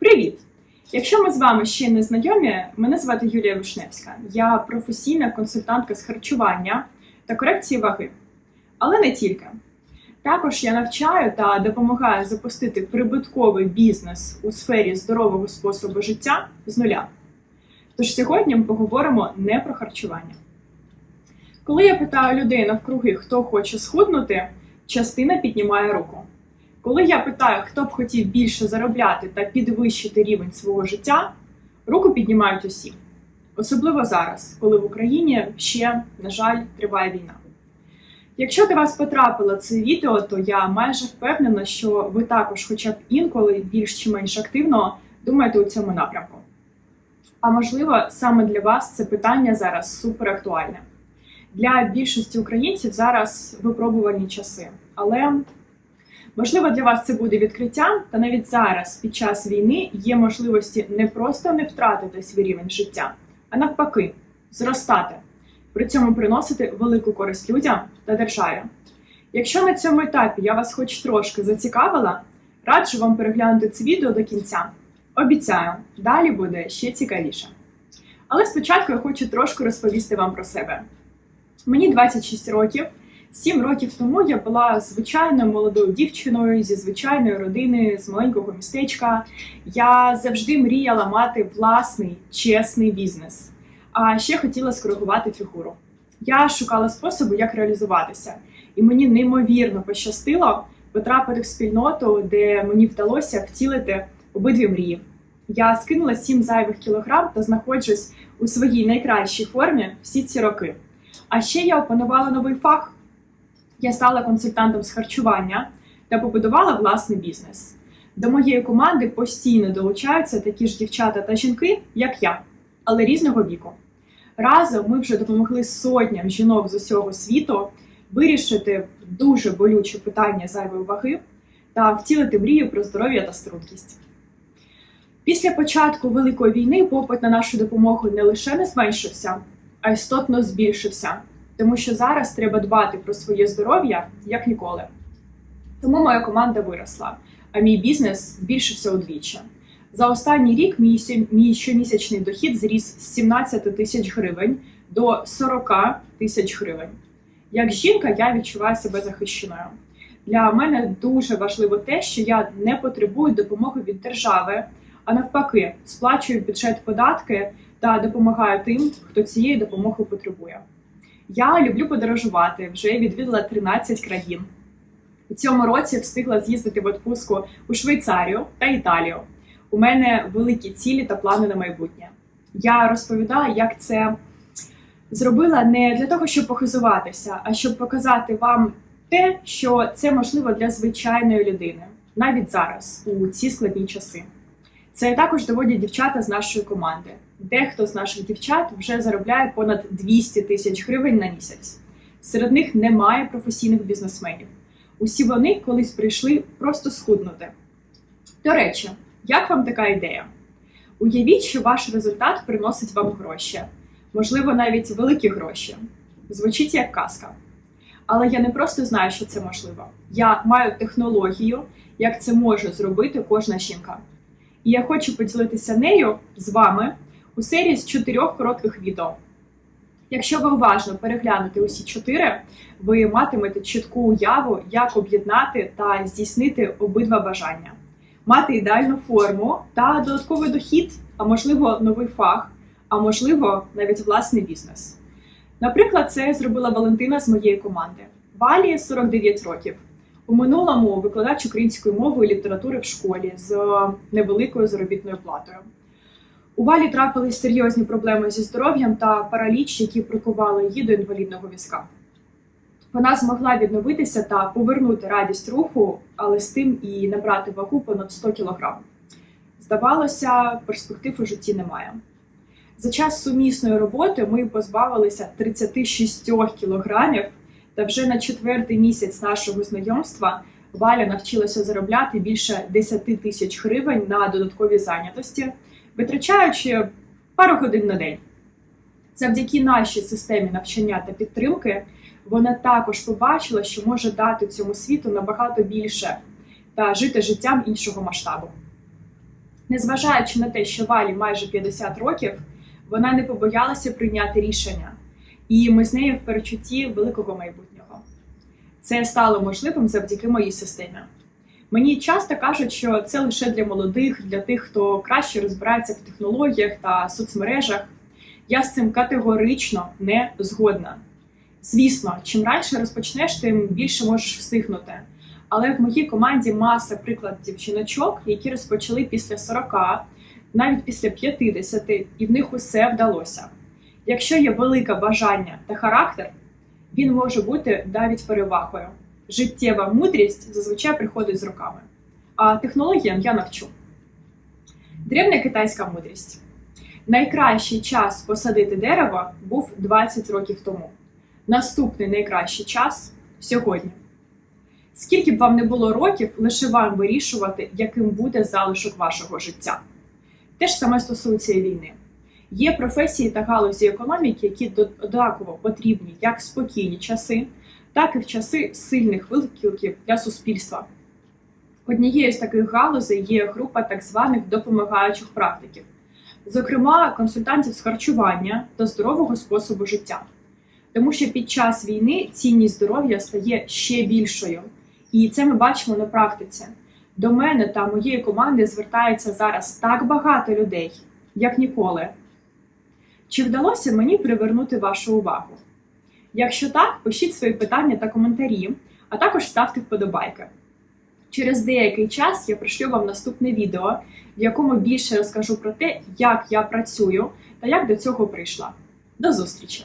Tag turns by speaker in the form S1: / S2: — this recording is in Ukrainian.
S1: Привіт! Якщо ми з вами ще не знайомі, мене звати Юлія Вишневська. Я професійна консультантка з харчування та корекції ваги. Але не тільки. Також я навчаю та допомагаю запустити прибутковий бізнес у сфері здорового способу життя з нуля. Тож сьогодні ми поговоримо не про харчування. Коли я питаю людей навкруги, хто хоче схуднути, частина піднімає руку. Коли я питаю, хто б хотів більше заробляти та підвищити рівень свого життя, руку піднімають усі. Особливо зараз, коли в Україні ще, на жаль, триває війна. Якщо до вас потрапило це відео, то я майже впевнена, що ви також, хоча б інколи більш чи менш активно думаєте у цьому напрямку. А можливо, саме для вас це питання зараз супер актуальне. Для більшості українців зараз випробувальні часи, але Можливо, для вас це буде відкриттям, та навіть зараз, під час війни, є можливості не просто не втратити свій рівень життя, а навпаки, зростати, при цьому приносити велику користь людям та державі. Якщо на цьому етапі я вас хоч трошки зацікавила, раджу вам переглянути це відео до кінця. Обіцяю, далі буде ще цікавіше. Але спочатку я хочу трошки розповісти вам про себе. Мені 26 років. Сім років тому я була звичайною молодою дівчиною зі звичайної родини, з маленького містечка. Я завжди мріяла мати власний чесний бізнес, а ще хотіла скоригувати фігуру. Я шукала способу, як реалізуватися, і мені неймовірно пощастило потрапити в спільноту, де мені вдалося втілити обидві мрії. Я скинула сім зайвих кілограм та знаходжусь у своїй найкращій формі всі ці роки. А ще я опанувала новий фах. Я стала консультантом з харчування та побудувала власний бізнес. До моєї команди постійно долучаються такі ж дівчата та жінки, як я, але різного віку. Разом ми вже допомогли сотням жінок з усього світу вирішити дуже болюче питання зайвої ваги та втілити мрію про здоров'я та стрункість. Після початку Великої війни попит на нашу допомогу не лише не зменшився, а істотно збільшився тому що зараз треба дбати про своє здоров'я як ніколи. Тому моя команда виросла, а мій бізнес збільшився удвічі. За останній рік мій, щомісячний дохід зріс з 17 тисяч гривень до 40 тисяч гривень. Як жінка, я відчуваю себе захищеною. Для мене дуже важливо те, що я не потребую допомоги від держави, а навпаки, сплачую бюджет податки та допомагаю тим, хто цієї допомоги потребує. Я люблю подорожувати, вже відвідала 13 країн. У цьому році встигла з'їздити в відпустку у Швейцарію та Італію. У мене великі цілі та плани на майбутнє. Я розповідала, як це зробила не для того, щоб похизуватися, а щоб показати вам те, що це можливо для звичайної людини, навіть зараз, у ці складні часи. Це також доводять дівчата з нашої команди. Дехто з наших дівчат вже заробляє понад 200 тисяч гривень на місяць. Серед них немає професійних бізнесменів. Усі вони колись прийшли просто схуднути. До речі, як вам така ідея? Уявіть, що ваш результат приносить вам гроші, можливо, навіть великі гроші. Звучить як казка. Але я не просто знаю, що це можливо. Я маю технологію, як це може зробити кожна жінка. І я хочу поділитися нею з вами у серії з чотирьох коротких відео. Якщо ви уважно переглянете усі чотири, ви матимете чітку уяву, як об'єднати та здійснити обидва бажання, мати ідеальну форму та додатковий дохід, а можливо, новий фах, а можливо, навіть власний бізнес. Наприклад, це зробила Валентина з моєї команди. Валі 49 років. У минулому викладач української мови і літератури в школі з невеликою заробітною платою. У Валі трапились серйозні проблеми зі здоров'ям та параліч, які прикували її до інвалідного візка. Вона змогла відновитися та повернути радість руху, але з тим і набрати вагу понад 100 кг. Здавалося, перспектив у житті немає. За час сумісної роботи ми позбавилися 36 кілограмів, та вже на четвертий місяць нашого знайомства Валя навчилася заробляти більше 10 тисяч гривень на додаткові зайнятості витрачаючи пару годин на день. Завдяки нашій системі навчання та підтримки, вона також побачила, що може дати цьому світу набагато більше та жити життям іншого масштабу. Незважаючи на те, що Валі майже 50 років, вона не побоялася прийняти рішення, і ми з нею в перечутті великого майбутнього. Це стало можливим завдяки моїй системі. Мені часто кажуть, що це лише для молодих, для тих, хто краще розбирається в технологіях та соцмережах. Я з цим категорично не згодна. Звісно, чим раніше розпочнеш, тим більше можеш встигнути. Але в моїй команді маса прикладів жіночок, які розпочали після 40, навіть після 50, і в них усе вдалося. Якщо є велике бажання та характер, він може бути навіть перевагою. Життєва мудрість зазвичай приходить з роками. А технологіям я навчу. Древня китайська мудрість. Найкращий час посадити дерево був 20 років тому. Наступний найкращий час сьогодні. Скільки б вам не було років, лише вам вирішувати, яким буде залишок вашого життя. Те ж саме стосується і війни. Є професії та галузі економіки, які однаково потрібні як в спокійні часи, так і в часи сильних викликів для суспільства. Однією з таких галузей є група так званих допомагаючих практиків, зокрема консультантів з харчування та здорового способу життя. Тому що під час війни цінність здоров'я стає ще більшою. І це ми бачимо на практиці. До мене та моєї команди звертається зараз так багато людей, як ніколи. Чи вдалося мені привернути вашу увагу? Якщо так, пишіть свої питання та коментарі, а також ставте вподобайки. Через деякий час я пришлю вам наступне відео, в якому більше розкажу про те, як я працюю та як до цього прийшла. До зустрічі!